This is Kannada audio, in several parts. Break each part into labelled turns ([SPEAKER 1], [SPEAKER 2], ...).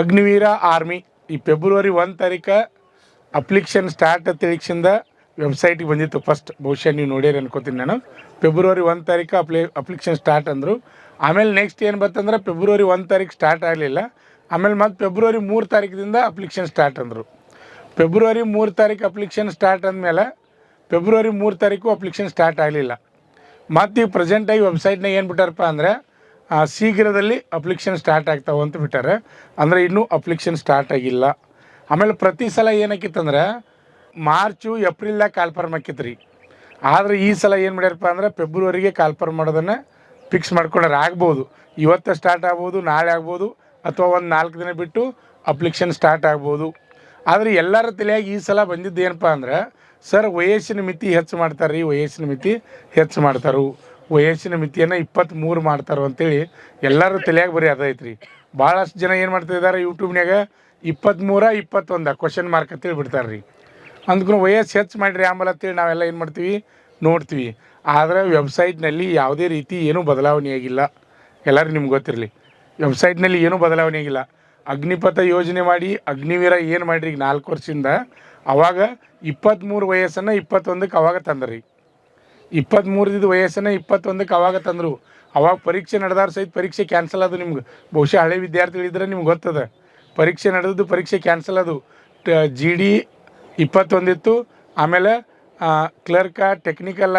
[SPEAKER 1] ಅಗ್ನಿವೀರ ಆರ್ಮಿ. ಈ ಫೆಬ್ರವರಿ ಒಂದು ತಾರೀಕು ಅಪ್ಲಿಕೇಶನ್ ಸ್ಟಾರ್ಟ್ ತಿಳಿಕ್ಷಿಂದ ವೆಬ್ಸೈಟಿಗೆ ಬಂದಿತ್ತು ಫಸ್ಟ್ ಬಹುಶಃ ನೀವು ನೋಡಿರಿ ಅನ್ಕೋತೀನಿ ನಾನು. ಫೆಬ್ರವರಿ ಒಂದು ತಾರೀಕು ಅಪ್ಲಿ ಅಪ್ಲಿಕೇಶನ್ ಸ್ಟಾರ್ಟ್ ಅಂದರು. ಆಮೇಲೆ ನೆಕ್ಸ್ಟ್ ಏನು ಬರ್ತಂದ್ರೆ ಫೆಬ್ರವರಿ ಒಂದು ತಾರೀಕು ಸ್ಟಾರ್ಟ್ ಆಗಲಿಲ್ಲ. ಆಮೇಲೆ ಮತ್ತೆ ಫೆಬ್ರವರಿ ಮೂರು ತಾರೀಕಿನಿಂದ ಅಪ್ಲಿಕೇಶನ್ ಸ್ಟಾರ್ಟ್ ಅಂದರು. ಫೆಬ್ರವರಿ ಮೂರು ತಾರೀಕು ಅಪ್ಲಿಕೇಶನ್ ಸ್ಟಾರ್ಟ್ ಅಂದಮೇಲೆ ಫೆಬ್ರವರಿ ಮೂರು ತಾರೀಕು ಅಪ್ಲಿಕೇಶನ್ ಸ್ಟಾರ್ಟ್ ಆಗಲಿಲ್ಲ. ಮತ್ತು ಈಗ ಪ್ರೆಸೆಂಟಾಗಿ ವೆಬ್ಸೈಟ್ನಾಗ ಏನು ಬಿಟ್ಟಾರಪ್ಪ ಅಂದರೆ ಶೀಘ್ರದಲ್ಲಿ ಅಪ್ಲಿಕೇಶನ್ ಸ್ಟಾರ್ಟ್ ಆಗ್ತಾವೆ ಅಂತ ಬಿಟ್ಟಾರೆ. ಅಂದರೆ ಇನ್ನೂ ಅಪ್ಲಿಕೇಶನ್ ಸ್ಟಾರ್ಟ್ ಆಗಿಲ್ಲ. ಆಮೇಲೆ ಪ್ರತಿ ಸಲ ಏನಕ್ಕಿತ್ತಂದ್ರೆ ಮಾರ್ಚು, ಏಪ್ರಿಲ್ದಾಗ ಕಾಲ್ಫರ್ಮ್ ಆಕಿತ್ತು ರೀ ಆದರೆ ಈ ಸಲ ಏನು ಮಾಡ್ಯಾರಪ್ಪ ಅಂದ್ರೆ, ಫೆಬ್ರವರಿಗೆ ಕಾಲ್ಫರ್ಮ್ ಮಾಡೋದನ್ನು ಫಿಕ್ಸ್ ಮಾಡ್ಕೊಂಡ್ರೆ. ಆಗ್ಬೋದು. ಇವತ್ತು ಸ್ಟಾರ್ಟ್ ಆಗ್ಬೋದು, ನಾಳೆ ಆಗ್ಬೋದು, ಅಥವಾ ಒಂದು ನಾಲ್ಕು ದಿನ ಬಿಟ್ಟು ಅಪ್ಲಿಕೇಶನ್ ಸ್ಟಾರ್ಟ್ ಆಗ್ಬೋದು. ಆದರೆ ಎಲ್ಲರ ತಲೆಯಾಗಿ ಈ ಸಲ ಬಂದಿದ್ದು ಏನಪ್ಪ ಅಂದ್ರೆ, ಸರ್ ವಯಸ್ಸಿನ ಮಿತಿ ಹೆಚ್ಚು ಮಾಡ್ತಾರೆ ರೀ ವಯಸ್ಸಿನ ಮಿತಿ ಹೆಚ್ಚು ಮಾಡ್ತಾರು. ವಯಸ್ಸಿನ ಮಿತಿಯನ್ನು ಇಪ್ಪತ್ತ್ಮೂರು ಮಾಡ್ತಾರೆ ಅಂತೇಳಿ ಎಲ್ಲರೂ ತಲೆಯಾಗ ಬರೀ ಅದೈತ್ರಿ ಭಾಳಷ್ಟು ಜನ ಏನು ಮಾಡ್ತಿದ್ದಾರೆ ಯೂಟ್ಯೂಬ್ನಾಗ ಇಪ್ಪತ್ತ್ಮೂರ ಇಪ್ಪತ್ತೊಂದ ಕ್ವಶನ್ ಮಾರ್ಕ್ ಅಂತೇಳಿ ಬಿಡ್ತಾರೆ ರೀ ಅಂದ್ಕೊಂಡು ವಯಸ್ಸು ಹೆಚ್ಚು ಮಾಡಿರಿ ಆಮೇಲೆ ಅಂತೇಳಿ ನಾವೆಲ್ಲ ಏನು ಮಾಡ್ತೀವಿ? ನೋಡ್ತೀವಿ. ಆದರೆ ವೆಬ್ಸೈಟ್ನಲ್ಲಿ ಯಾವುದೇ ರೀತಿ ಏನೂ ಬದಲಾವಣೆ ಆಗಿಲ್ಲ. ಎಲ್ಲರೂ ನಿಮ್ಗೆ ಗೊತ್ತಿರಲಿ. ವೆಬ್ಸೈಟ್ನಲ್ಲಿ ಏನೂ ಬದಲಾವಣೆ ಆಗಿಲ್ಲ. ಅಗ್ನಿಪಥ ಯೋಜನೆ ಮಾಡಿ ಅಗ್ನಿವೀರ ಏನು ಮಾಡಿರಿ ಈಗ ನಾಲ್ಕು ವರ್ಷದಿಂದ? ಅವಾಗ ಇಪ್ಪತ್ತ್ಮೂರು ವಯಸ್ಸನ್ನು ಇಪ್ಪತ್ತೊಂದಕ್ಕೆ ಅವಾಗ ತಂದ್ರಿ. ಇಪ್ಪತ್ತ್ಮೂರದಿದ್ದು ವಯಸ್ಸನ್ನು ಇಪ್ಪತ್ತೊಂದಕ್ಕೆ ಅವಾಗ ತಂದರು. ಅವಾಗ ಪರೀಕ್ಷೆ ನಡೆದಾರ ಸಹಿತ ಪರೀಕ್ಷೆ ಕ್ಯಾನ್ಸಲ್ ಅದು ನಿಮ್ಗೆ. ಬಹುಶಃ ಹಳೆ ವಿದ್ಯಾರ್ಥಿಗಳಿದ್ರೆ ನಿಮ್ಗೆ ಗೊತ್ತದ. ಪರೀಕ್ಷೆ ನಡೆದದ್ದು ಪರೀಕ್ಷೆ ಕ್ಯಾನ್ಸಲ್ ಅದು ಜಿ ಡಿ ಇಪ್ಪತ್ತೊಂದಿತ್ತು. ಆಮೇಲೆ ಕ್ಲರ್ಕ ಟೆಕ್ನಿಕಲ್ಲ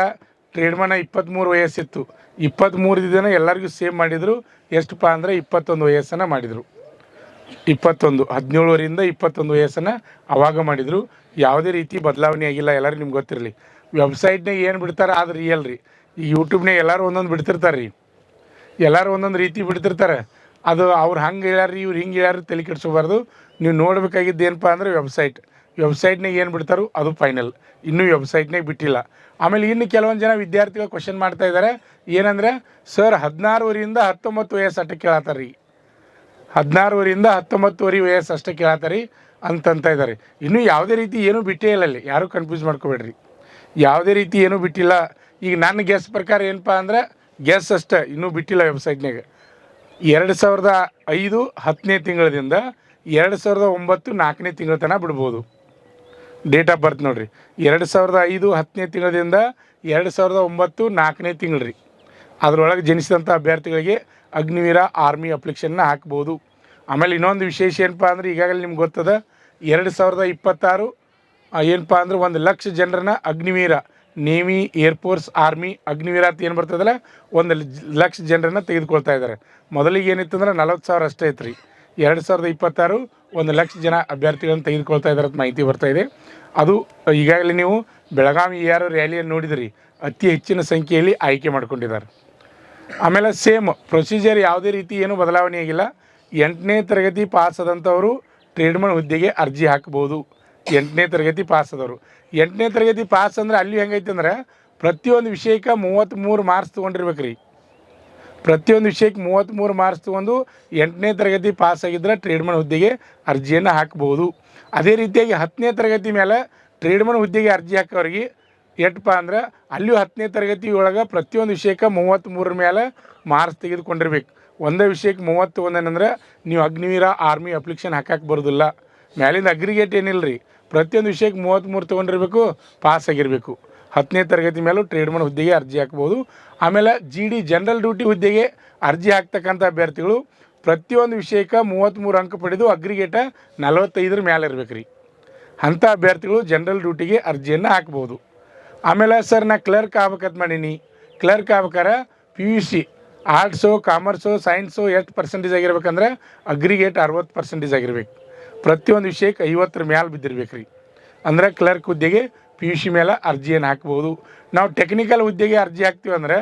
[SPEAKER 1] ಟ್ರೇಡ್ಮನ ಇಪ್ಪತ್ತ್ಮೂರು ವಯಸ್ಸಿತ್ತು. ಇಪ್ಪತ್ತ್ಮೂರು ದಿನ ಎಲ್ಲರಿಗೂ ಸೇವ್ ಮಾಡಿದರು. ಎಷ್ಟಪ್ಪ ಅಂದರೆ ಇಪ್ಪತ್ತೊಂದು ವಯಸ್ಸನ್ನು ಮಾಡಿದರು. ಇಪ್ಪತ್ತೊಂದು ಹದಿನೇಳುವರಿಂದ ಇಪ್ಪತ್ತೊಂದು ವಯಸ್ಸನ್ನು ಅವಾಗ ಮಾಡಿದರು. ಯಾವುದೇ ರೀತಿ ಬದಲಾವಣೆ ಆಗಿಲ್ಲ, ಎಲ್ಲರೂ ನಿಮ್ಗೆ ಗೊತ್ತಿರಲಿ. ವೆಬ್ಸೈಟ್ನಾಗ ಏನು ಬಿಡ್ತಾರೆ ಅದು ರಿಯಲ್ ರೀ. ಈ ಯೂಟ್ಯೂಬ್ನಾಗ ಎಲ್ಲರೂ ಒಂದೊಂದು ಬಿಡ್ತಿರ್ತಾರೆ ರೀ ಎಲ್ಲರೂ ಒಂದೊಂದು ರೀತಿ ಬಿಡ್ತಿರ್ತಾರೆ. ಅದು ಅವ್ರು ಹಂಗೆ ಹೇಳ್ಯಾರ್ರಿ, ಇವ್ರು ಹಿಂಗೆ ಹೇಳ್ಯಾರ ತಲೆ ಕೆಡಿಸ್ಕೋಬಾರ್ದು. ನೀವು ನೋಡಬೇಕಾಗಿದ್ದು ಏನಪ್ಪ ಅಂದರೆ ವೆಬ್ಸೈಟ್. ವೆಬ್ಸೈಟ್ನಾಗ ಏನು ಬಿಡ್ತಾರೋ ಅದು ಫೈನಲ್ ಇನ್ನೂ ವೆಬ್ಸೈಟ್ನಾಗ ಬಿಟ್ಟಿಲ್ಲ. ಆಮೇಲೆ ಇನ್ನು ಕೆಲವೊಂದು ಜನ ವಿದ್ಯಾರ್ಥಿಗಳು ಕ್ವಶನ್ ಮಾಡ್ತಾ ಇದ್ದಾರೆ ಏನಂದರೆ, ಸರ್ ಹದಿನಾರುವರೆಯಿಂದ ಹತ್ತೊಂಬತ್ತು ವಯಸ್ಸು ಅಟ್ಟ ಕೇಳತ್ತಾರ ರೀ ಹದಿನಾರುವರೆಯಿಂದ ಹತ್ತೊಂಬತ್ತುವರೆ ವಯಸ್ಸು ಅಷ್ಟೇ ಕೇಳತ್ತಾರಿ ಅಂತಂತ ಇದ್ದಾರೆ ಇನ್ನೂ ಯಾವುದೇ ರೀತಿ ಏನೂ ಬಿಟ್ಟೇ ಇಲ್ಲ ಅಲ್ಲಿ. ಯಾರೂ ಕನ್ಫ್ಯೂಸ್ ಮಾಡ್ಕೋಬೇಡ್ರಿ. ಯಾವುದೇ ರೀತಿ ಏನೂ ಬಿಟ್ಟಿಲ್ಲ. ಈಗ ನನ್ನ ಗೆಸ್ ಪ್ರಕಾರ ಏನಪ್ಪ ಅಂದ್ರೆ ಗೆಸ್ ಅಷ್ಟೇ. ಇನ್ನೂ ಬಿಟ್ಟಿಲ್ಲ ವೆಬ್ಸೈಟ್ನಾಗ ಎರಡು ಸಾವಿರದ ಐದು ಹತ್ತನೇ ತಿಂಗಳದಿಂದ ಎರಡು ಸಾವಿರದ ಒಂಬತ್ತು ನಾಲ್ಕನೇ ತಿಂಗಳ ತನಕ ಬಿಡ್ಬೋದು. ಡೇಟ್ ಆಫ್ ಬರ್ತ್ ನೋಡಿರಿ. ಎರಡು ಸಾವಿರದ ಐದು ಹತ್ತನೇ ತಿಂಗಳದಿಂದ ಎರಡು ಸಾವಿರದ ಒಂಬತ್ತು ನಾಲ್ಕನೇ ತಿಂಗಳು ರೀ. ಅದರೊಳಗೆ ಜನಿಸಿದಂಥ ಅಭ್ಯರ್ಥಿಗಳಿಗೆ ಅಗ್ನಿವೀರ ಆರ್ಮಿ ಅಪ್ಲಿಕೇಶನ್ನ ಹಾಕ್ಬೋದು. ಆಮೇಲೆ ಇನ್ನೊಂದು ವಿಶೇಷ ಏನಪ್ಪ ಅಂದ್ರೆ ಈಗಾಗಲೇ ನಿಮ್ಗೆ ಗೊತ್ತದ, ಎರಡು ಸಾವಿರದ ಇಪ್ಪತ್ತಾರು ಏನಪ್ಪ ಅಂದ್ರೆ ಒಂದು ಲಕ್ಷ ಜನರನ್ನ Agniveer, navy air force army, Agniveer ಅಂತ ಏನು ಬರ್ತದಲ್ಲ, ಒಂದು ಲಕ್ಷ ಜನರನ್ನ ತೆಗೆದುಕೊಳ್ತಾ ಇದ್ದಾರೆ. ಮೊದಲಿಗೆ ಏನಿತ್ತು ಅಂದ್ರೆ ನಲವತ್ತು ಸಾವಿರ ಅಷ್ಟೇ ಐತ್ರಿ ಎರಡು ಸಾವಿರದ ಇಪ್ಪತ್ತಾರು ಒಂದು ಲಕ್ಷ ಜನ ಅಭ್ಯರ್ಥಿಗಳನ್ನು ತೆಗೆದುಕೊಳ್ತಾ ಇದ್ದಾರೆ ಅಂತ ಮಾಹಿತಿ ಬರ್ತಾ ಇದೆ. ಅದು, ಈಗಾಗಲೇ ನೀವು ಬೆಳಗಾವಿ ಯಾರು ರ್ಯಾಲಿಯನ್ನು ನೋಡಿದ್ರಿ, ಅತಿ ಹೆಚ್ಚಿನ ಸಂಖ್ಯೆಯಲ್ಲಿ ಆಯ್ಕೆ ಮಾಡ್ಕೊಂಡಿದ್ದಾರೆ. ಆಮೇಲೆ ಸೇಮ್ ಪ್ರೊಸೀಜರ್ ಯಾವುದೇ ರೀತಿ ಏನೂ ಬದಲಾವಣೆ ಆಗಿಲ್ಲ. ಎಂಟನೇ ತರಗತಿ ಪಾಸ್ ಆದಂಥವರು ಟ್ರೇಡ್ಮನ್ ಹುದ್ದೆಗೆ ಅರ್ಜಿ ಹಾಕ್ಬೋದು. ಎಂಟನೇ ತರಗತಿ ಪಾಸ್ ಆದವರು. ಎಂಟನೇ ತರಗತಿ ಪಾಸ್ ಅಂದ್ರೆ ಅಲ್ಲಿ ಹೆಂಗೈತೆ ಅಂದ್ರೆ ಪ್ರತಿಯೊಂದು ವಿಷಯಕ್ಕೆ ಮೂವತ್ತ್ಮೂರು ಮಾರ್ಕ್ಸ್ ತೊಗೊಂಡಿರ್ಬೇಕು ರೀ ಪ್ರತಿಯೊಂದು ವಿಷಯಕ್ಕೆ ಮೂವತ್ತ್ಮೂರು ಮಾರ್ಕ್ಸ್ ತೊಗೊಂಡು ಎಂಟನೇ ತರಗತಿ ಪಾಸ್ ಆಗಿದ್ರೆ ಟ್ರೇಡ್ಮನ್ ಹುದ್ದೆಗೆ ಅರ್ಜಿಯನ್ನು ಹಾಕ್ಬೋದು. ಅದೇ ರೀತಿಯಾಗಿ ಹತ್ತನೇ ತರಗತಿ ಮೇಲೆ ಟ್ರೇಡ್ಮನ್ ಹುದ್ದೆಗೆ ಅರ್ಜಿ ಹಾಕೋರಿಗೆ ಎಷ್ಟಪ್ಪ ಅಂದ್ರೆ ಅಲ್ಲಿಯೂ ಹತ್ತನೇ ತರಗತಿ ಒಳಗೆ ಪ್ರತಿಯೊಂದು ವಿಷಯಕ್ಕೆ ಮೂವತ್ತ್ಮೂರರ ಮೇಲೆ ಮಾರ್ಕ್ಸ್ ತೆಗೆದುಕೊಂಡಿರ್ಬೇಕು. ಒಂದೇ ವಿಷಯಕ್ಕೆ ಮೂವತ್ತು ಒಂದೇನಂದ್ರೆ ನೀವು ಅಗ್ನಿವೀರ ಆರ್ಮಿ ಅಪ್ಲಿಕೇಶನ್ ಹಾಕಕ್ಕೆ ಬರೋದಿಲ್ಲ. ಮ್ಯಾಲಿಂದ ಅಗ್ರಿಗೇಟ್ ಏನಿಲ್ಲ ರೀ ಪ್ರತಿಯೊಂದು ವಿಷಯಕ್ಕೆ ಮೂವತ್ತ್ಮೂರು ತೊಗೊಂಡಿರ್ಬೇಕು ಪಾಸ್ ಆಗಿರಬೇಕು. ಹತ್ತನೇ ತರಗತಿ ಮೇಲೂ ಟ್ರೇಡ್ಮನ್ ಹುದ್ದೆಗೆ ಅರ್ಜಿ ಹಾಕ್ಬೋದು. ಆಮೇಲೆ ಜಿ ಡಿ ಜನರಲ್ ಡ್ಯೂಟಿ ಹುದ್ದೆಗೆ ಅರ್ಜಿ ಹಾಕ್ತಕ್ಕಂಥ ಅಭ್ಯರ್ಥಿಗಳು ಪ್ರತಿಯೊಂದು ವಿಷಯಕ್ಕೆ ಮೂವತ್ತ್ಮೂರು ಅಂಕ ಪಡೆದು ಅಗ್ರಿಗೇಟ ನಲವತ್ತೈದರ ಮೇಲೆ ಇರಬೇಕು ರೀ ಅಂಥ ಅಭ್ಯರ್ಥಿಗಳು ಜನರಲ್ ಡ್ಯೂಟಿಗೆ ಅರ್ಜಿಯನ್ನು ಹಾಕ್ಬೋದು. ಆಮೇಲೆ ಸರ್, ನಾ ಕ್ಲರ್ಕ್ ಆಗ್ಬೇಕಂತ ಮಾಡೀನಿ. Clerk ಆಗ್ಬೇಕಾರೆ P U C arts commerce science ಎಷ್ಟು ಪರ್ಸೆಂಟೇಜ್ ಆಗಿರ್ಬೇಕಂದ್ರೆ ಅಗ್ರಿಗೇಟ್ ಅರವತ್ತು ಪರ್ಸೆಂಟೇಜ್ ಆಗಿರ್ಬೇಕು. ಪ್ರತಿಯೊಂದು ವಿಷಯಕ್ಕೆ ಐವತ್ತರ ಮ್ಯಾಲೆ ಬಿದ್ದಿರ್ಬೇಕು ರೀ. ಅಂದರೆ ಕ್ಲರ್ಕ್ ಹುದ್ದೆಗೆ ಪಿ ಯು ಸಿ ಮೇಲೆ ಅರ್ಜಿಯನ್ನು ಹಾಕ್ಬೋದು. ನಾವು ಟೆಕ್ನಿಕಲ್ ಹುದ್ದೆಗೆ ಅರ್ಜಿ ಹಾಕ್ತೀವಿ ಅಂದರೆ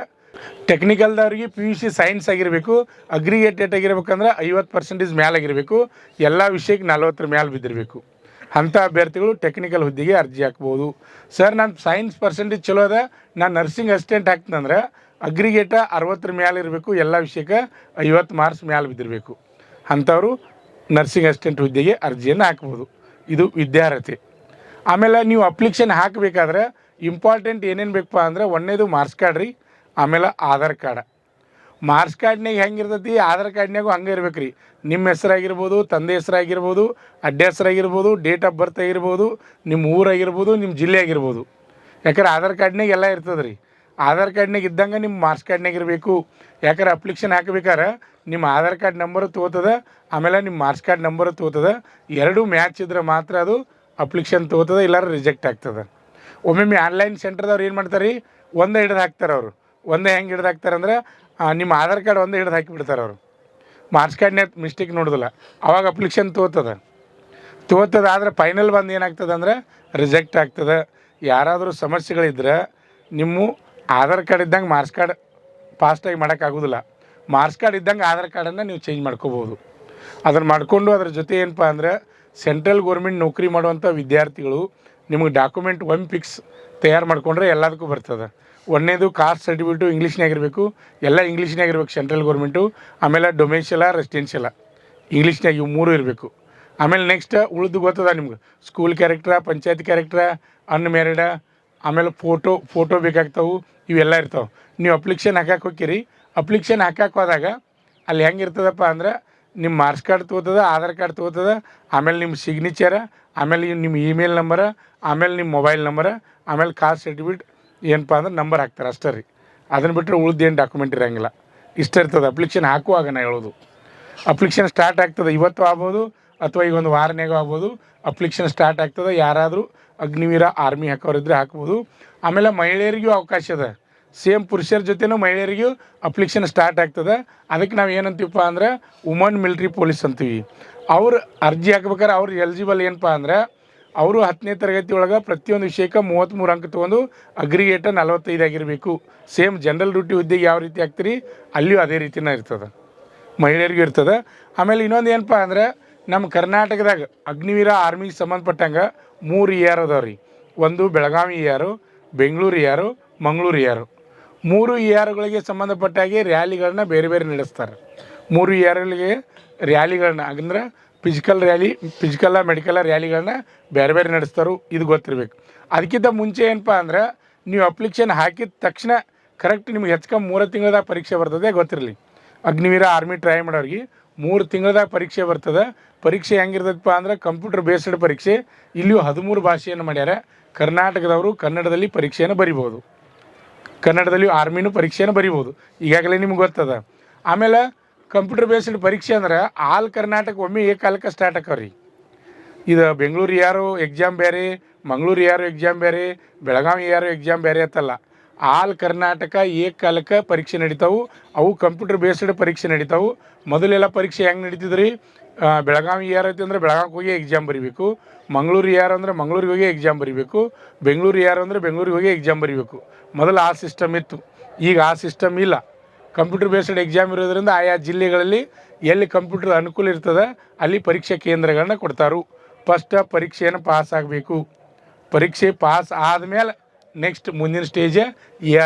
[SPEAKER 1] ಟೆಕ್ನಿಕಲ್ದವ್ರಿಗೆ ಪಿ ಯು ಸಿ ಸೈನ್ಸ್ ಆಗಿರಬೇಕು ಅಗ್ರಿಗೇಟ್ ಆಗಿರ್ಬೇಕಂದ್ರೆ ಐವತ್ತು ಪರ್ಸೆಂಟೇಜ್ ಮ್ಯಾಲೆ ಆಗಿರಬೇಕು. ಎಲ್ಲ ವಿಷಯಕ್ಕೆ ನಲ್ವತ್ತರ ಮ್ಯಾಲೆ ಬಿದ್ದಿರಬೇಕು. ಅಂಥ ಅಭ್ಯರ್ಥಿಗಳು ಟೆಕ್ನಿಕಲ್ ಹುದ್ದೆಗೆ ಅರ್ಜಿ ಹಾಕ್ಬೋದು. ಸರ್ ನಾನು ಸೈನ್ಸ್ ಪರ್ಸೆಂಟೇಜ್ ಚಲೋ ಅದ. ನಾನು ನರ್ಸಿಂಗ್ ಅಸಿಸ್ಟೆಂಟ್ ಹಾಕ್ತಂದ್ರೆ ಅಗ್ರಿಗೇಟ ಅರವತ್ತರ ಮ್ಯಾಲೆ ಇರಬೇಕು, ಎಲ್ಲ ವಿಷಯಕ್ಕೆ ಐವತ್ತು ಮಾರ್ಕ್ಸ್ ಮ್ಯಾಲೆ ಬಿದ್ದಿರಬೇಕು. ಅಂಥವರು ನರ್ಸಿಂಗ್ ಅಸಿಸ್ಟೆಂಟ್ ಹುದ್ದೆಗೆ ಅರ್ಜಿಯನ್ನು ಹಾಕ್ಬೋದು. ಇದು ವಿದ್ಯಾರ್ಹತೆ. ಆಮೇಲೆ ನೀವು ಅಪ್ಲಿಕೇಶನ್ ಹಾಕಬೇಕಾದ್ರೆ ಇಂಪಾರ್ಟೆಂಟ್ ಏನೇನು ಬೇಕಪ್ಪ ಅಂದರೆ ಒಂದನೇದು ಮಾರ್ಕ್ಸ್ ಕಾರ್ಡ್ ರೀ, ಆಮೇಲೆ ಆಧಾರ್ ಕಾರ್ಡ್ ಮಾರ್ಕ್ಸ್ ಕಾರ್ಡ್ನಾಗ ಹೆಂಗಿರ್ತೈತಿ? ಆಧಾರ್ ಕಾರ್ಡ್ನಾಗೂ ಹಂಗೆ ಇರ್ಬೇಕು ರೀ ನಿಮ್ಮ ಹೆಸರಾಗಿರ್ಬೋದು, ತಂದೆ ಹೆಸರಾಗಿರ್ಬೋದು ಅಡ್ಡ ಹೆಸರಾಗಿರ್ಬೋದು ಡೇಟ್ ಆಫ್ ಬರ್ತ್ ಆಗಿರ್ಬೋದು, ನಿಮ್ಮ ಊರಾಗಿರ್ಬೋದು, ನಿಮ್ಮ ಜಿಲ್ಲೆ ಆಗಿರ್ಬೋದು. ಯಾಕಂದ್ರೆ ಆಧಾರ್ ಕಾರ್ಡ್ನಾಗ ಎಲ್ಲ ಇರ್ತದೆ ರೀ ಆಧಾರ್ ಕಾರ್ಡ್ನಾಗ ಇದ್ದಂಗೆ ನಿಮ್ಮ ಮಾರ್ಕ್ಸ್ ಕಾರ್ಡ್ನಾಗ ಇರಬೇಕು. ಯಾಕಂದ್ರೆ ಅಪ್ಲಿಕೇಶನ್ ಹಾಕ್ಬೇಕಾರೆ ನಿಮ್ಮ ಆಧಾರ್ ಕಾರ್ಡ್ ನಂಬರ್ ತೋತದ ಆಮೇಲೆ ನಿಮ್ಮ ಮಾರ್ಕ್ಸ್ ಕಾರ್ಡ್ ನಂಬರ್ ತೋತದ ಎರಡೂ ಮ್ಯಾಚ್ ಇದ್ರೆ ಮಾತ್ರ ಅದು ಅಪ್ಲಿಕೇಶನ್ ತೋತದ ಇಲ್ಲಾರ ರಿಜೆಕ್ಟ್ ಆಗ್ತದೆ. ಒಮ್ಮೊಮ್ಮೆ ಆನ್ಲೈನ್ ಸೆಂಟರ್ದವ್ರು ಏನು ಮಾಡ್ತಾರೆ? ರೀ ಒಂದೇ ಹಿಡ್ದು ಹಾಕ್ತಾರೆ ಅವರು ಒಂದೇ ಹೆಂಗೆ ಹಿಡ್ದು ಹಾಕ್ತಾರೆ ಅಂದ್ರೆ ನಿಮ್ಮ ಆಧಾರ್ ಕಾರ್ಡ್ ಒಂದೇ ಹಿಡ್ದು ಹಾಕಿಬಿಡ್ತಾರೆ ಅವರು. ಮಾರ್ಕ್ಸ್ ಕಾರ್ಡ್ನೇ ಮಿಸ್ಟೇಕ್ ನೋಡೋದಿಲ್ಲ. ಅವಾಗ ಅಪ್ಲಿಕೇಶನ್ ತೋತದೆ. ತೋತದೆ ಆದರೆ ಫೈನಲ್ ಬಂದು ಏನಾಗ್ತದೆ ಅಂದ್ರೆ ರಿಜೆಕ್ಟ್ ಆಗ್ತದೆ. ಯಾರಾದರೂ ಸಮಸ್ಯೆಗಳಿದ್ರೆ ನಿಮ್ಮ ಆಧಾರ್ ಕಾರ್ಡ್ ಇದ್ದಂಗೆ ಮಾರ್ಕ್ಸ್ ಕಾರ್ಡ್ ಫಾಸ್ಟಾಗಿ ಮಾಡೋಕ್ಕಾಗೋದಿಲ್ಲ ಮಾರ್ಕ್ಸ್ ಕಾರ್ಡ್ ಇದ್ದಂಗೆ ಆಧಾರ್ ಕಾರ್ಡನ್ನು ನೀವು ಚೇಂಜ್ ಮಾಡ್ಕೋಬೋದು ಅದನ್ನು ಮಾಡಿಕೊಂಡು ಅದ್ರ ಜೊತೆ ಏನಪ್ಪ ಅಂದ್ರೆ ಸೆಂಟ್ರಲ್ ಗೌರ್ಮೆಂಟ್ ನೌಕರಿ ಮಾಡುವಂಥ ವಿದ್ಯಾರ್ಥಿಗಳು ನಿಮಗೆ ಡಾಕ್ಯುಮೆಂಟ್ ಒನ್ ಫಿಕ್ಸ್ ತಯಾರು ಮಾಡಿಕೊಂಡ್ರೆ ಎಲ್ಲದಕ್ಕೂ ಬರ್ತದೆ. ಒಂದನೇದು ಕಾಸ್ಟ್ ಸರ್ಟಿಫಿಕೇಟು ಇಂಗ್ಲೀಷ್ನಾಗ ಇರಬೇಕು ಎಲ್ಲ ಇರ್ಬೇಕು ಸೆಂಟ್ರಲ್ ಗೌರ್ಮೆಂಟು, ಆಮೇಲೆ ಡೊಮೆನ್ಷಿಯಲ ರೆಸಿಡೆನ್ಷಿಯಲ. ಇಂಗ್ಲೀಷ್ನಾಗ ಇವು ಮೂರು ಇರಬೇಕು. ಆಮೇಲೆ ನೆಕ್ಸ್ಟ್ ಉಳಿದು ಗೊತ್ತದ ನಿಮ್ಗೆ? ಸ್ಕೂಲ್ ಕ್ಯಾರೆಕ್ಟ್ರ, ಪಂಚಾಯತ್ ಕ್ಯಾರೆಕ್ಟ್ರ, ಅನ್ಮ್ಯಾರಿಡ, ಆಮೇಲೆ ಫೋಟೋ ಫೋಟೋ ಬೇಕಾಗ್ತಾವು, ಇವೆಲ್ಲ ಇರ್ತಾವೆ. ನೀವು ಅಪ್ಲಿಕೇಶನ್ ಹಾಕಕ್ಕೆ ಹೋಗಿರಿ ಅಪ್ಲಿಕೇಶನ್ ಹಾಕಕ್ಕೆ ಹೋದಾಗ ಅಲ್ಲಿ ಹೆಂಗೆ ಇರ್ತದಪ್ಪ ಅಂದ್ರೆ ನಿಮ್ಮ ಮಾರ್ಕ್ಸ್ ಕಾರ್ಡ್ ತಗೋತದ, ಆಧಾರ್ ಕಾರ್ಡ್ ತಗೋತದ, ಆಮೇಲೆ ನಿಮ್ಮ ಸಿಗ್ನೇಚರ, ಆಮೇಲೆ ನಿಮ್ಮ ಇಮೇಲ್ ನಂಬರ, ಆಮೇಲೆ ನಿಮ್ಮ ಮೊಬೈಲ್ ನಂಬರ, ಆಮೇಲೆ ಕಾಸ್ಟ್ ಸರ್ಟಿಫಿಕೇಟ್ ಏನಪ್ಪ ಅಂದ್ರೆ ನಂಬರ್ ಹಾಕ್ತಾರೆ, ಅಷ್ಟೇ ರೀ. ಅದನ್ನು ಬಿಟ್ಟರೆ ಉಳ್ದು ಏನು ಡಾಕ್ಯುಮೆಂಟ್ ಇರೋಂಗಿಲ್ಲ. ಇಷ್ಟ ಇರ್ತದೆ. ಅಪ್ಲಿಕೇಶನ್ ಹಾಕುವಾಗ ನಾ ಹೇಳೋದು. ಅಪ್ಲಿಕೇಶನ್ ಸ್ಟಾರ್ಟ್ ಆಗ್ತದೆ, ಇವತ್ತು ಆಗ್ಬೋದು ಅಥವಾ ಈಗ ಒಂದು ವಾರನೇಗೂ ಆಗ್ಬೋದು. ಅಪ್ಲಿಕೇಶನ್ ಸ್ಟಾರ್ಟ್ ಆಗ್ತದೆ, ಯಾರಾದರೂ ಅಗ್ನಿವೀರ ಆರ್ಮಿ ಹಾಕೋರಿದ್ರೆ ಹಾಕ್ಬೋದು. ಆಮೇಲೆ ಮಹಿಳೆಯರಿಗೂ ಅವಕಾಶ ಅದ ಸೇಮ್ ಪುರುಷರ ಜೊತೆನೂ ಮಹಿಳೆಯರಿಗೂ ಅಪ್ಲಿಕೇಶನ್ ಸ್ಟಾರ್ಟ್ ಆಗ್ತದೆ. ಅದಕ್ಕೆ ನಾವು ಏನಂತೀವಪ್ಪ ಅಂದ್ರೆ ವುಮನ್ ಮಿಲ್ಟ್ರಿ ಪೊಲೀಸ್ ಅಂತೀವಿ. ಅವ್ರು ಅರ್ಜಿ ಹಾಕ್ಬೇಕಾದ್ರೆ ಅವ್ರು ಎಲಿಜಿಬಲ್ ಏನಪ್ಪ ಅಂದ್ರೆ ಅವರು ಹತ್ತನೇ ತರಗತಿ ಒಳಗೆ ಪ್ರತಿಯೊಂದು ವಿಷಯಕ್ಕೆ ಮೂವತ್ತ್ಮೂರು ಅಂಕ ತೊಗೊಂಡು ಅಗ್ರಿಗೇಟ ನಲವತ್ತೈದು ಆಗಿರಬೇಕು. ಸೇಮ್ ಜನರಲ್ ಡ್ಯೂಟಿ ಹುದ್ದೆಗೆ ಯಾವ ರೀತಿ ಆಗ್ತೀರಿ, ಅಲ್ಲಿಯೂ ಅದೇ ರೀತಿನೇ ಇರ್ತದೆ. ಮಹಿಳೆಯರಿಗೂ ಇರ್ತದೆ. ಆಮೇಲೆ ಇನ್ನೊಂದು ಏನಪ್ಪ ಅಂದ್ರೆ ನಮ್ಮ ಕರ್ನಾಟಕದಾಗ ಅಗ್ನಿವೀರ ಆರ್ಮಿಗೆ ಸಂಬಂಧಪಟ್ಟಂಗೆ ಮೂರು ಇಯರ್ ಅದಾವ ರೀ. ಒಂದು Belagavi year Bengaluru year Mangaluru year ಮೂರು ಇಯರ್ಗಳಿಗೆ ಸಂಬಂಧಪಟ್ಟಾಗೆ ರ್ಯಾಲಿಗಳನ್ನ ಬೇರೆ ಬೇರೆ ನಡೆಸ್ತಾರೆ. ಮೂರು ಇಯರ್ಗಳಿಗೆ ರ್ಯಾಲಿಗಳನ್ನ ಅಂದ್ರೆ ಫಿಸಿಕಲ್ ರ್ಯಾಲಿ ಫಿಸಿಕಲ್ಲ ಮೆಡಿಕಲ್ಲ ರ್ಯಾಲಿಗಳನ್ನ ಬೇರೆ ಬೇರೆ ನಡೆಸ್ತಾರೋ ಇದು ಗೊತ್ತಿರಬೇಕು. ಅದಕ್ಕಿಂತ ಮುಂಚೆ ಏನಪ್ಪ ಅಂದ್ರೆ ನೀವು ಅಪ್ಲಿಕೇಶನ್ ಹಾಕಿದ ತಕ್ಷಣ ಕರೆಕ್ಟ್ ನಿಮ್ಗೆ ಹೆಚ್ಕೊಂಡ್ ಮೂರು ತಿಂಗಳದಾಗ ಪರೀಕ್ಷೆ ಬರ್ತದೆ ಗೊತ್ತಿರಲಿ. ಅಗ್ನಿವೀರ ಆರ್ಮಿ ಟ್ರೈ ಮಾಡೋರಿಗೆ ಮೂರು ತಿಂಗಳದಾಗ ಪರೀಕ್ಷೆ ಬರ್ತದೆ. ಪರೀಕ್ಷೆ ಹೆಂಗಿರ್ತದಪ್ಪ ಅಂದ್ರೆ ಕಂಪ್ಯೂಟರ್ ಬೇಸ್ಡ್ ಪರೀಕ್ಷೆ. ಇಲ್ಲಿಯೂ ಹದಿಮೂರು ಭಾಷೆಯನ್ನು ಮಾಡ್ಯಾರ. ಕರ್ನಾಟಕದವರು ಕನ್ನಡದಲ್ಲಿ ಪರೀಕ್ಷೆಯನ್ನು ಬರಿಬೋದು. ಕನ್ನಡದಲ್ಲಿ ಆರ್ಮಿನೂ ಪರೀಕ್ಷೆಯನ್ನು ಬರಿಬೋದು. ಈಗಾಗಲೇ ನಿಮ್ಗೆ ಗೊತ್ತದ. ಆಮೇಲೆ ಕಂಪ್ಯೂಟರ್ ಬೇಸ್ಡ್ ಪರೀಕ್ಷೆ ಅಂದ್ರೆ ಆಲ್ ಕರ್ನಾಟಕ ಒಮ್ಮೆ ಏಕಾಲಕ್ಕೆ ಸ್ಟಾರ್ಟ್ ಆಕವ್ರಿ. ಇದು ಬೆಂಗಳೂರು ಯಾರು ಎಕ್ಸಾಮ್ ಬೇರೆ ಮಂಗಳೂರು ಯಾರು ಎಕ್ಸಾಮ್ ಬೇರೆ ಬೆಳಗಾವಿ ಯಾರು ಎಕ್ಸಾಮ್ ಬೇರೆ ಅಂತಲ್ಲ. ಆಲ್ ಕರ್ನಾಟಕ ಏಕಾಲಕ್ಕೆ ಪರೀಕ್ಷೆ ನಡೀತಾವು. ಅವು ಕಂಪ್ಯೂಟರ್ ಬೇಸ್ಡ್ ಪರೀಕ್ಷೆ ನಡೀತಾವು. ಮೊದಲೆಲ್ಲ ಪರೀಕ್ಷೆ ಹೆಂಗೆ ನಡೀತಿದ್ರಿ? ಬೆಳಗಾವಿ ಯಾರು ಐತಿ ಅಂದರೆ ಬೆಳಗಾವಿಗೆ ಹೋಗಿ ಎಕ್ಸಾಮ್ ಬರಿಬೇಕು. ಮಂಗಳೂರು ಯಾರು ಅಂದರೆ ಮಂಗಳೂರಿಗೆ ಹೋಗಿ ಎಕ್ಸಾಮ್ ಬರಿಬೇಕು. ಬೆಂಗಳೂರು ಯಾರು ಅಂದರೆ ಬೆಂಗಳೂರಿಗೆ ಹೋಗಿ ಎಕ್ಸಾಮ್ ಬರಿಬೇಕು. ಮೊದಲು ಆ ಸಿಸ್ಟಮ್ ಇತ್ತು. ಈಗ ಆ ಸಿಸ್ಟಮ್ ಇಲ್ಲ. ಕಂಪ್ಯೂಟರ್ ಬೇಸ್ಡ್ ಎಕ್ಸಾಮ್ ಇರೋದ್ರಿಂದ ಆಯಾ ಜಿಲ್ಲೆಗಳಲ್ಲಿ ಎಲ್ಲಿ ಕಂಪ್ಯೂಟರ್ ಅನುಕೂಲ ಇರ್ತದೆ, ಅಲ್ಲಿ ಪರೀಕ್ಷಾ ಕೇಂದ್ರಗಳನ್ನ ಕೊಡ್ತಾರು. ಫಸ್ಟ್ ಪರೀಕ್ಷೆಯನ್ನು ಪಾಸ್ ಆಗಬೇಕು. ಪರೀಕ್ಷೆ ಪಾಸ್ ಆದಮೇಲೆ ನೆಕ್ಸ್ಟ್ ಮುಂದಿನ ಸ್ಟೇಜ್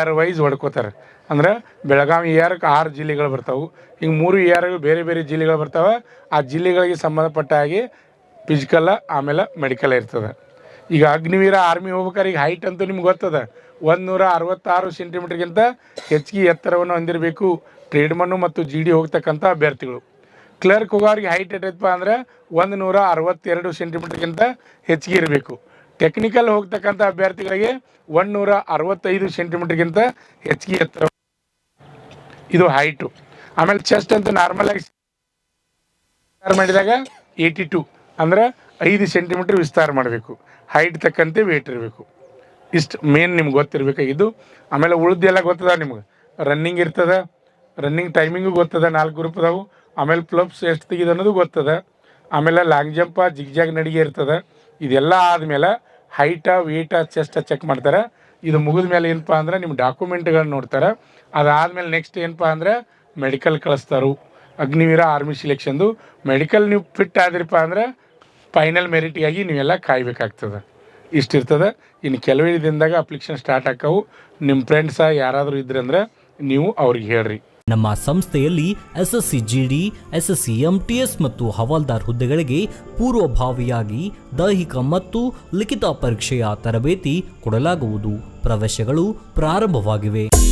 [SPEAKER 1] ಆರ್ ವೈಸ್ ಹೊಡ್ಕೋತಾರೆ. ಅಂದ್ರೆ ಬೆಳಗಾವಿ ಇಯರ್ಗೆ ಆರು ಜಿಲ್ಲೆಗಳು ಬರ್ತಾವೆ. ಹಿಂಗೆ ಮೂರು ಇಯರ್ಗಳು ಬೇರೆ ಬೇರೆ ಜಿಲ್ಲೆಗಳು ಬರ್ತಾವೆ. ಆ ಜಿಲ್ಲೆಗಳಿಗೆ ಸಂಬಂಧಪಟ್ಟ ಹಾಗೆ ಫಿಸಿಕಲ್ಲ ಆಮೇಲೆ ಮೆಡಿಕಲ್ ಇರ್ತದೆ. ಈಗ ಅಗ್ನಿವೀರ ಆರ್ಮಿ ಹೋಗ್ಬೇಕಾದ್ರೆ ಈಗ ಹೈಟ್ ಅಂತೂ ನಿಮ್ಗೆ ಗೊತ್ತದ. ಒಂದು ನೂರ ಅರವತ್ತಾರು ಸೆಂಟಿಮೀಟರ್ಗಿಂತ ಹೆಚ್ಚಿಗೆ ಎತ್ತರವನ್ನು ಹೊಂದಿರಬೇಕು. ಟ್ರೇಡ್ ಮಣ್ಣು ಮತ್ತು ಜಿ ಡಿ ಹೋಗ್ತಕ್ಕಂಥ ಅಭ್ಯರ್ಥಿಗಳು. ಕ್ಲರ್ಕ್ ಹೋಗೋರಿಗೆ ಹೈಟ್ ಎಟ್ಟೈತಪ್ಪ ಅಂದ್ರೆ ಒಂದು ನೂರ ಅರವತ್ತೆರಡು ಸೆಂಟಿಮೀಟರ್ಗಿಂತ ಹೆಚ್ಚಿಗೆ ಇರಬೇಕು. ಟೆಕ್ನಿಕಲ್ ಹೋಗ್ತಕ್ಕಂಥ ಅಭ್ಯರ್ಥಿಗಳಿಗೆ ಒಂದು ನೂರ ಅರವತ್ತೈದು ಸೆಂಟಿಮೀಟರ್ಗಿಂತ ಹೆಚ್ಚಿಗೆ ಎತ್ತರ ಇದು ಹೈಟು ಆಮೇಲೆ ಚೆಸ್ಟ್ ಅಂತೂ ನಾರ್ಮಲ್ ಆಗಿ ವಿಸ್ತಾರ ಮಾಡಿದಾಗ ಏಯ್ಟಿ ಟು ಅಂದ್ರೆ ಐದು ಸೆಂಟಿಮೀಟ್ರ್ ವಿಸ್ತಾರ ಮಾಡಬೇಕು. ಹೈಟ್ ತಕ್ಕಂತೆ ವೇಟ್ ಇರಬೇಕು. ಇಷ್ಟು ಮೇನ್ ನಿಮ್ಗೆ ಗೊತ್ತಿರಬೇಕಾಗಿದ್ದು, ಆಮೇಲೆ ಉಳಿದೆಲ್ಲ ಗೊತ್ತದ ನಿಮ್ಗೆ? ರನ್ನಿಂಗ್ ಇರ್ತದ ರನ್ನಿಂಗ್ ಟೈಮಿಂಗು ಗೊತ್ತದ, ನಾಲ್ಕು ಗ್ರೂಪ್ ಅದಾವು. ಆಮೇಲೆ ಪ್ಲಬ್ಸ್ ಎಷ್ಟು ತೆಗಿದೆ ಅನ್ನೋದು ಗೊತ್ತದ. ಆಮೇಲೆ ಲಾಂಗ್ ಜಂಪ ಜಿಗ್ಜಾಗ್ ನಡಿಗೆ ಇರ್ತದೆ. ಇದೆಲ್ಲ ಆದಮೇಲೆ ಹೈಟ ವೇಟ ಚೆಸ್ಟ ಚೆಕ್ ಮಾಡ್ತಾರೆ. ಇದು ಮುಗಿದ ಮೇಲೆ ಏನಪ್ಪ ಅಂದ್ರೆ ನಿಮ್ಮ ಡಾಕ್ಯುಮೆಂಟ್ಗಳನ್ನ ನೋಡ್ತಾರೆ. ಅದಾದಮೇಲೆ ನೆಕ್ಸ್ಟ್ ಏನಪ್ಪ ಅಂದ್ರೆ ಮೆಡಿಕಲ್ ಕಳಿಸ್ತಾರು. ಅಗ್ನಿವೀರ ಆರ್ಮಿ ಸಿಲೆಕ್ಷನ್ದು ಮೆಡಿಕಲ್ ನೀವು ಫಿಟ್ ಆದ್ರಿಪ್ಪ ಅಂದ್ರೆ ಫೈನಲ್ ಮೆರಿಟಿಗಾಗಿ ನೀವೆಲ್ಲ ಕಾಯ್ಬೇಕಾಗ್ತದೆ. ಇಷ್ಟಿರ್ತದೆ. ಇನ್ನು ಕೆಲವೇ ದಿನದಾಗ ಅಪ್ಲಿಕೇಶನ್ ಸ್ಟಾರ್ಟ್ ಆಕ್ಕವು ನಿಮ್ಮ ಫ್ರೆಂಡ್ಸ ಯಾರಾದರೂ ಇದ್ರಂದ್ರೆ ನೀವು ಅವ್ರಿಗೆ ಹೇಳ್ರಿ.
[SPEAKER 2] ನಮ್ಮ ಸಂಸ್ಥೆಯಲ್ಲಿ ಎಸ್ಎಸ್ಸಿ ಜಿಡಿ ಎಸ್ಎಸ್ಸಿ ಎಂಟಿಎಸ್ ಮತ್ತು ಹವಾಲ್ದಾರ್ ಹುದ್ದೆಗಳಿಗೆ ಪೂರ್ವಭಾವಿಯಾಗಿ ದೈಹಿಕ ಮತ್ತು ಲಿಖಿತ ಪರೀಕ್ಷೆಯ ತರಬೇತಿ ಕೊಡಲಾಗುವುದು. ಪ್ರವೇಶಗಳು ಪ್ರಾರಂಭವಾಗಿವೆ.